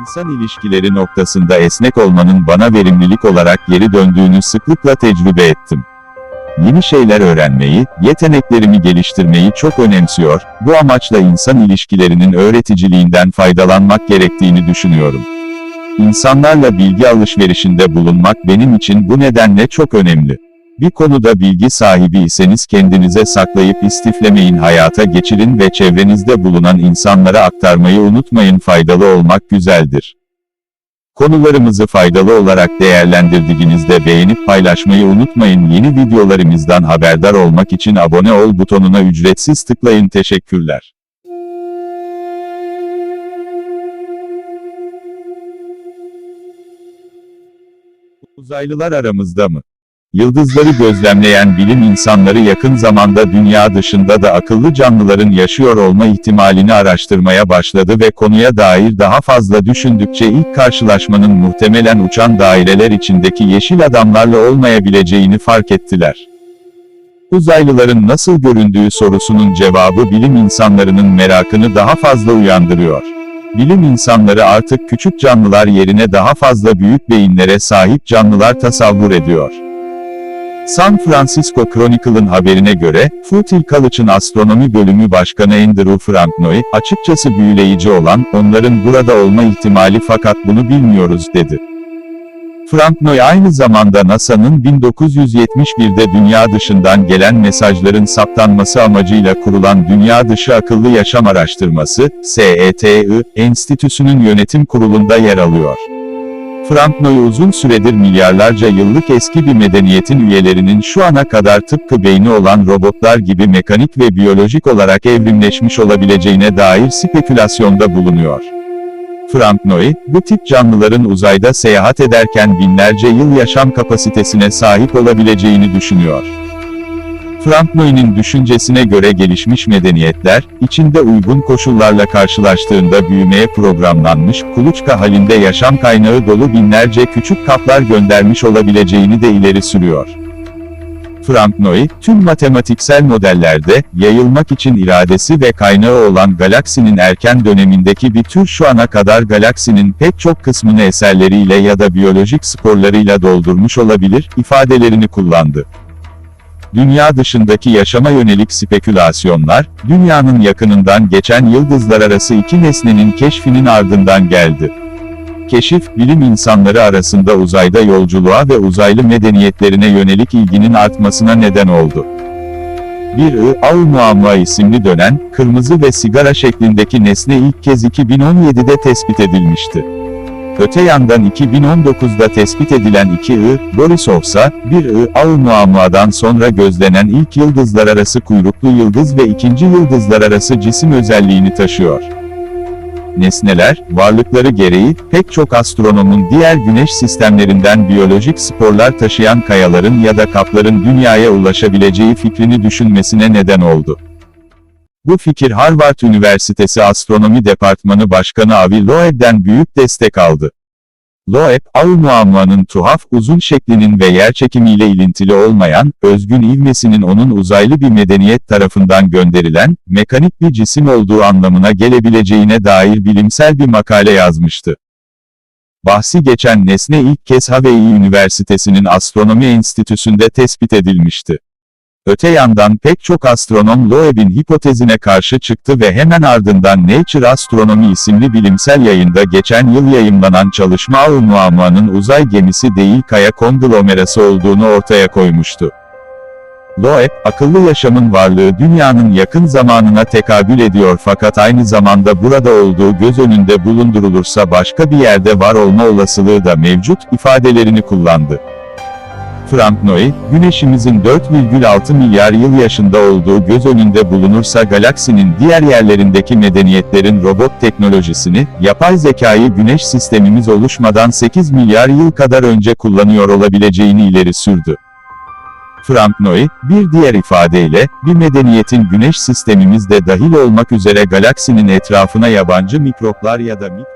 İnsan ilişkileri noktasında esnek olmanın bana verimlilik olarak geri döndüğünü sıklıkla tecrübe ettim. Yeni şeyler öğrenmeyi, yeteneklerimi geliştirmeyi çok önemsiyor, bu amaçla insan ilişkilerinin öğreticiliğinden faydalanmak gerektiğini düşünüyorum. İnsanlarla bilgi alışverişinde bulunmak benim için bu nedenle çok önemli. Bir konuda bilgi sahibi iseniz kendinize saklayıp istiflemeyin hayata geçirin ve çevrenizde bulunan insanlara aktarmayı unutmayın faydalı olmak güzeldir. Konularımızı faydalı olarak değerlendirdiğinizde beğenip paylaşmayı unutmayın. Yeni videolarımızdan haberdar olmak için abone ol butonuna ücretsiz tıklayın. Teşekkürler. Uzaylılar aramızda mı? Yıldızları gözlemleyen bilim insanları yakın zamanda dünya dışında da akıllı canlıların yaşıyor olma ihtimalini araştırmaya başladı ve konuya dair daha fazla düşündükçe ilk karşılaşmanın muhtemelen uçan daireler içindeki yeşil adamlarla olmayabileceğini fark ettiler. Uzaylıların nasıl göründüğü sorusunun cevabı bilim insanlarının merakını daha fazla uyandırıyor. Bilim insanları artık küçük canlılar yerine daha fazla büyük beyinlere sahip canlılar tasavvur ediyor. San Francisco Chronicle'ın haberine göre, Futil College'ın astronomi bölümü başkanı Andrew Franknoy, açıkçası büyüleyici olan, onların burada olma ihtimali fakat bunu bilmiyoruz, dedi. Franknoy aynı zamanda NASA'nın 1971'de dünya dışından gelen mesajların saptanması amacıyla kurulan Dünya Dışı Akıllı Yaşam Araştırması, SETI, Enstitüsü'nün yönetim kurulunda yer alıyor. Franknoy uzun süredir milyarlarca yıllık eski bir medeniyetin üyelerinin şu ana kadar tıpkı beyni olan robotlar gibi mekanik ve biyolojik olarak evrimleşmiş olabileceğine dair spekülasyonda bulunuyor. Franknoy, bu tip canlıların uzayda seyahat ederken binlerce yıl yaşam kapasitesine sahip olabileceğini düşünüyor. Franknoy'nin düşüncesine göre gelişmiş medeniyetler, içinde uygun koşullarla karşılaştığında büyümeye programlanmış, kuluçka halinde yaşam kaynağı dolu binlerce küçük kaplar göndermiş olabileceğini de ileri sürüyor. Franknoy, tüm matematiksel modellerde, yayılmak için iradesi ve kaynağı olan galaksinin erken dönemindeki bir tür şu ana kadar galaksinin pek çok kısmını eserleriyle ya da biyolojik sporlarıyla doldurmuş olabilir, ifadelerini kullandı. Dünya dışındaki yaşama yönelik spekülasyonlar, dünyanın yakınından geçen yıldızlar arası iki nesnenin keşfinin ardından geldi. Keşif, bilim insanları arasında uzayda yolculuğa ve uzaylı medeniyetlerine yönelik ilginin artmasına neden oldu. Bir I, Aoumuamua isimli dönen, kırmızı ve sigara şeklindeki nesne ilk kez 2017'de tespit edilmişti. Öte yandan 2019'da tespit edilen iki I, Borisov ise, bir I, Aoumuamua'dan sonra gözlenen ilk yıldızlar arası kuyruklu yıldız ve ikinci yıldızlar arası cisim özelliğini taşıyor. Nesneler, varlıkları gereği, pek çok astronomun diğer güneş sistemlerinden biyolojik sporlar taşıyan kayaların ya da kapların dünyaya ulaşabileceği fikrini düşünmesine neden oldu. Bu fikir Harvard Üniversitesi Astronomi Departmanı Başkanı Avi Loeb'den büyük destek aldı. Loeb, Aoumuamua'nın tuhaf, uzun şeklinin ve yerçekimiyle ilintili olmayan, özgün ivmesinin onun uzaylı bir medeniyet tarafından gönderilen, mekanik bir cisim olduğu anlamına gelebileceğine dair bilimsel bir makale yazmıştı. Bahsi geçen nesne ilk kez Hawaii Üniversitesi'nin Astronomi Enstitüsü'nde tespit edilmişti. Öte yandan pek çok astronom Loeb'in hipotezine karşı çıktı ve hemen ardından Nature Astronomy isimli bilimsel yayında geçen yıl yayımlanan çalışma Aoumuamua'nın uzay gemisi değil kaya konglomerası olduğunu ortaya koymuştu. Loeb, akıllı yaşamın varlığı dünyanın yakın zamanına tekabül ediyor fakat aynı zamanda burada olduğu göz önünde bulundurulursa başka bir yerde var olma olasılığı da mevcut, ifadelerini kullandı. Frank Noy, Güneşimizin 4,6 milyar yıl yaşında olduğu göz önünde bulunursa galaksinin diğer yerlerindeki medeniyetlerin robot teknolojisini, yapay zekayı Güneş sistemimiz oluşmadan 8 milyar yıl kadar önce kullanıyor olabileceğini ileri sürdü. Frank Noy, bir diğer ifadeyle, bir medeniyetin Güneş sistemimizde dahil olmak üzere galaksinin etrafına yabancı mikroplar ya da mik